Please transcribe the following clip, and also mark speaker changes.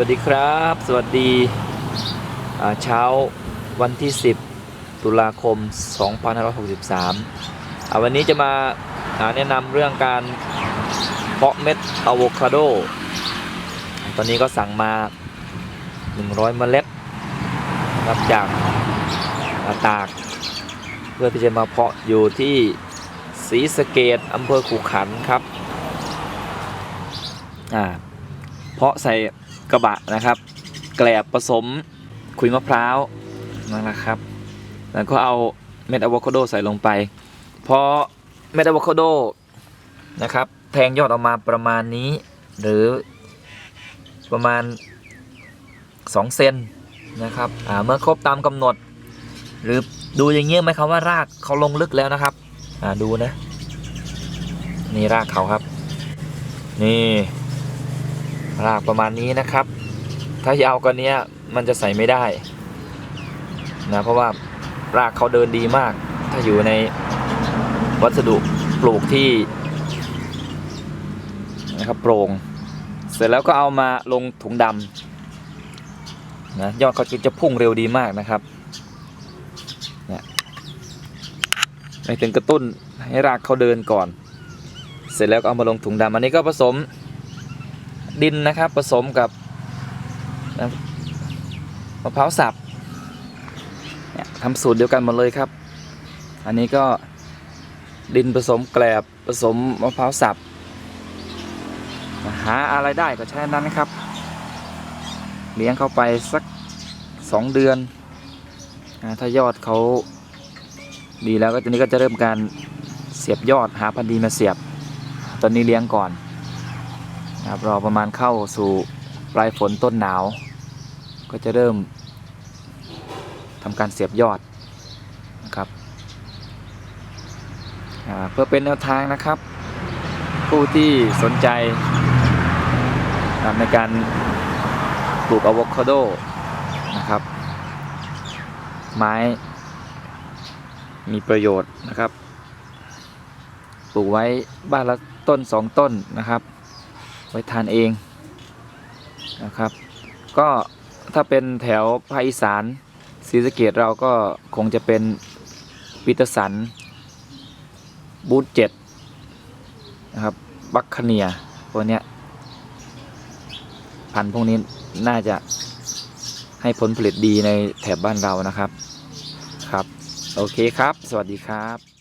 Speaker 1: วัสดีครับ สวัสดีเช้าวันที่ 10 ตุลาคม 2563อ่าวันนี้จะมาแนะนำเรื่องการเพาะเม็ดอะโวคาโด ตอนนี้ก็สั่งมา 100 เมล็ดรับจากาตาก เพื่อที่จะมาเพาะอยู่ที่ศรีสะเกดอำเภอขุขันครับ อ่า เพาะใส่ กระบะนะครับ แกลบผสมขุยมะพร้าวนั่นนะครับ แล้วก็เอาเม็ดอะโวคาโดใส่ลงไป พอเม็ดอะโวคาโดนะครับแทงยอดออกมาประมาณนี้ หรือประมาณ 2 เซนนะครับเมื่อครบตามกำหนด หรือดูอย่างเงี้ยไหมครับว่ารากเขาลงลึกแล้วนะครับดูนะ นี่รากเขาครับ นี่ รากประมาณนี้นะครับ ถ้ายาวกว่านี้มันจะใส่ไม่ได้นะเพราะว่ารากเขาเดินดีมาก ถ้าอยู่ในวัสดุปลูกที่นะครับโปร่งเสร็จแล้วก็เอามาลงถุงดำนะยอดเขาจะพุ่งเร็วดีมากนะครับเนี่ยไปถึงกระตุ้นให้รากเขาเดินก่อน เสร็จแล้วก็เอามาลงถุงดำอันนี้ก็ผสม ดินนะครับ ผสมกับมะพร้าวสับเนี่ยทำสูตรเดียวกันหมดเลยครับ อันนี้ก็ดินผสมแกลบผสมมะพร้าวสับหาอะไรได้ก็ใช้นั้นนะครับ เลี้ยงเข้าไปสักสองเดือน ถ้ายอดเขาดีแล้วก็ตอนนี้ก็จะเริ่มการเสียบยอดหาพันธุ์ดีมาเสียบ ตอนนี้เลี้ยงก่อน นะครับรอประมาณเข้าสู่ปลายฝนต้นหนาว ก็จะเริ่มทำการเสียบยอดนะครับเพื่อเป็นแนวทางนะครับ ผู้ที่สนใจในการปลูกอะโวคาโดนะครับ ไม้มีประโยชน์นะครับ ปลูกไว้บ้านละต้นสองต้นนะครับ ว้ทานเองนะครับ ก็ถ้าเป็นแถวภาคอีสานศรีสะเกดเราก็คงจะเป็นปีเตอร์สัน บูธเจ็ดนะครับบัคคเนียพวกเนี้ยพันธุ์พวกนี้น่าจะให้ผลผลิตดีในแถบบ้านเรานะครับครับ โอเคครับ สวัสดีครับ